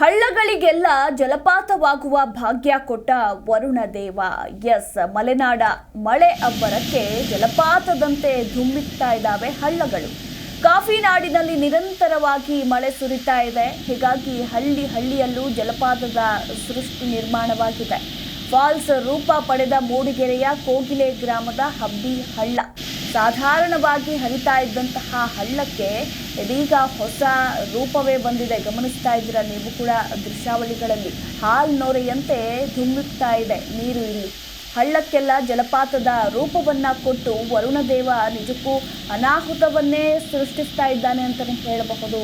ಹಳ್ಳಗಳಿಗೆಲ್ಲ ಜಲಪಾತವಾಗುವ ಭಾಗ್ಯ ಕೊಟ್ಟ ವರುಣ ದೇವ ಎಸ್, ಮಲೆನಾಡ ಮಳೆ ಅಬ್ಬರಕ್ಕೆ ಜಲಪಾತದಂತೆ ಧುಮ್ಮಿಕ್ತಾ ಇದ್ದಾವೆ ಹಳ್ಳಗಳು. ಕಾಫಿ ನಾಡಿನಲ್ಲಿ ನಿರಂತರವಾಗಿ ಮಳೆ ಸುರಿತಾ ಇದೆ. ಹೀಗಾಗಿ ಹಳ್ಳಿ ಹಳ್ಳಿಯಲ್ಲೂ ಜಲಪಾತದ ಸೃಷ್ಟಿ ನಿರ್ಮಾಣವಾಗಿದೆ. ಫಾಲ್ಸ್ ರೂಪ ಪಡೆದ ಮೂಡಿಗೆರೆಯ ಕೋಗಿಲೆ ಗ್ರಾಮದ ಹಬ್ಬಿ ಹಳ್ಳ. ಸಾಧಾರಣವಾಗಿ ಹರಿತಾ ಇದ್ದಂತಹ ಹಳ್ಳಕ್ಕೆ ಇದೀಗ ಹೊಸ ರೂಪವೇ ಬಂದಿದೆ. ಗಮನಿಸ್ತಾ ಇದ್ದೀರಾ ನೀವು ಕೂಡ ದೃಶ್ಯಾವಳಿಗಳಲ್ಲಿ. ಹಾಲ್ ನೊರೆಯಂತೆ ಧುಮ್ಮಿಕ್ತಾ ಇದೆ ನೀರು ಇಲ್ಲಿ. ಹಳ್ಳಕ್ಕೆಲ್ಲ ಜಲಪಾತದ ರೂಪವನ್ನ ಕೊಟ್ಟು ವರುಣದೇವ ನಿಜಕ್ಕೂ ಅನಾಹುತವನ್ನೇ ಸೃಷ್ಟಿಸ್ತಾ ಇದ್ದಾನೆ ಅಂತಲೇ ಹೇಳಬಹುದು.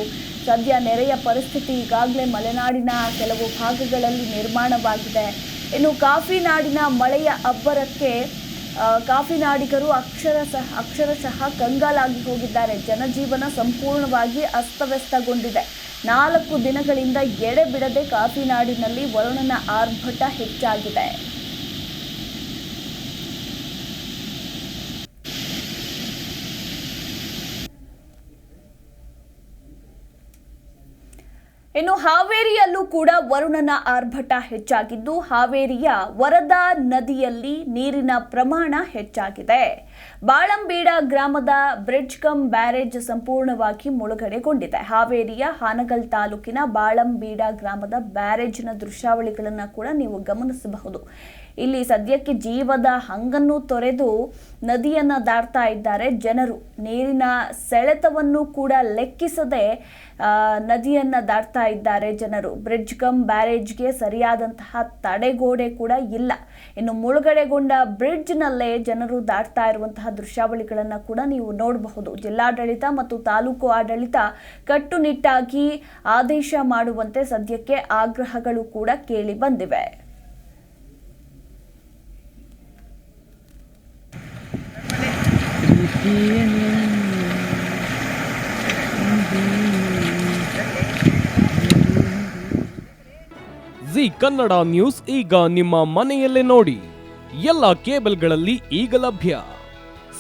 ಸದ್ಯ ನೆರೆಯ ಪರಿಸ್ಥಿತಿ ಈಗಾಗಲೇ ಮಲೆನಾಡಿನ ಕೆಲವು ಭಾಗಗಳಲ್ಲಿ ನಿರ್ಮಾಣವಾಗಿದೆ. ಇನ್ನು ಕಾಫಿ ನಾಡಿನ ಮಳೆಯ ಅಬ್ಬರಕ್ಕೆ ಕಾಫಿ ನಾಡಿಗರು ಅಕ್ಷರಶಃ ಅಕ್ಷರಶಃ ಕಂಗಾಲಾಗಿ ಹೋಗಿದ್ದಾರೆ. ಜನಜೀವನ ಸಂಪೂರ್ಣವಾಗಿ ಅಸ್ತವ್ಯಸ್ತಗೊಂಡಿದೆ. ನಾಲ್ಕು ದಿನಗಳಿಂದ ಎಡೆ ಬಿಡದೆ ಕಾಫಿ ನಾಡಿನಲ್ಲಿ ವರುಣನ ಆರ್ಭಟ ಹೆಚ್ಚಾಗಿದೆ. ಇನ್ನು ಹಾವೇರಿಯಲ್ಲೂ ಕೂಡ ವರುಣನ ಆರ್ಭಟ ಹೆಚ್ಚಾಗಿದ್ದು ಹಾವೇರಿಯ ವರದಾ ನದಿಯಲ್ಲಿ ನೀರಿನ ಪ್ರಮಾಣ ಹೆಚ್ಚಾಗಿದೆ. ಬಾಳಂಬೀಡ ಗ್ರಾಮದ ಬ್ರಿಡ್ಜ್ ಕಮ್ ಬ್ಯಾರೇಜ್ ಸಂಪೂರ್ಣವಾಗಿ ಮುಳುಗಡೆಗೊಂಡಿದೆ. ಹಾವೇರಿಯ ಹಾನಗಲ್ ತಾಲೂಕಿನ ಬಾಳಂಬೀಡ ಗ್ರಾಮದ ಬ್ಯಾರೇಜ್ನ ದೃಶ್ಯಾವಳಿಗಳನ್ನು ಕೂಡ ನೀವು ಗಮನಿಸಬಹುದು. ಇಲ್ಲಿ ಸದ್ಯಕ್ಕೆ ಜೀವದ ಹಂಗನ್ನು ತೊರೆದು ನದಿಯನ್ನು ದಾಟ್ತಾ ಇದ್ದಾರೆ ಜನರು. ನೀರಿನ ಸೆಳೆತವನ್ನು ಕೂಡ ಲೆಕ್ಕಿಸದೆ ನದಿಯನ್ನು ದಾಟ್ತಾ ಇದ್ದಾರೆ ಜನರು. ಬ್ರಿಡ್ಜ್ ಕಮ್ ಬ್ಯಾರೇಜ್ಗೆ ಸರಿಯಾದಂತಹ ತಡೆಗೋಡೆ ಕೂಡ ಇಲ್ಲ. ಇನ್ನು ಮುಳುಗಡೆಗೊಂಡ ಬ್ರಿಡ್ಜ್ನಲ್ಲೇ ಜನರು ದಾಟ್ತಾ ಇರುವಂತಹ ದೃಶ್ಯಾವಳಿಗಳನ್ನು ಕೂಡ ನೀವು ನೋಡಬಹುದು. ಜಿಲ್ಲಾಡಳಿತ ಮತ್ತು ತಾಲೂಕು ಆಡಳಿತ ಕಟ್ಟುನಿಟ್ಟಾಗಿ ಆದೇಶ ಮಾಡುವಂತೆ ಸದ್ಯಕ್ಕೆ ಆಗ್ರಹಗಳು ಕೂಡ ಕೇಳಿ ಬಂದಿವೆ. ಜಿ ಕನ್ನಡ ನ್ಯೂಸ್ ಈಗ ನಿಮ್ಮ ಮನೆಯಲ್ಲೇ ನೋಡಿ. ಎಲ್ಲ ಕೇಬಲ್ಗಳಲ್ಲಿ ಈಗ ಲಭ್ಯ.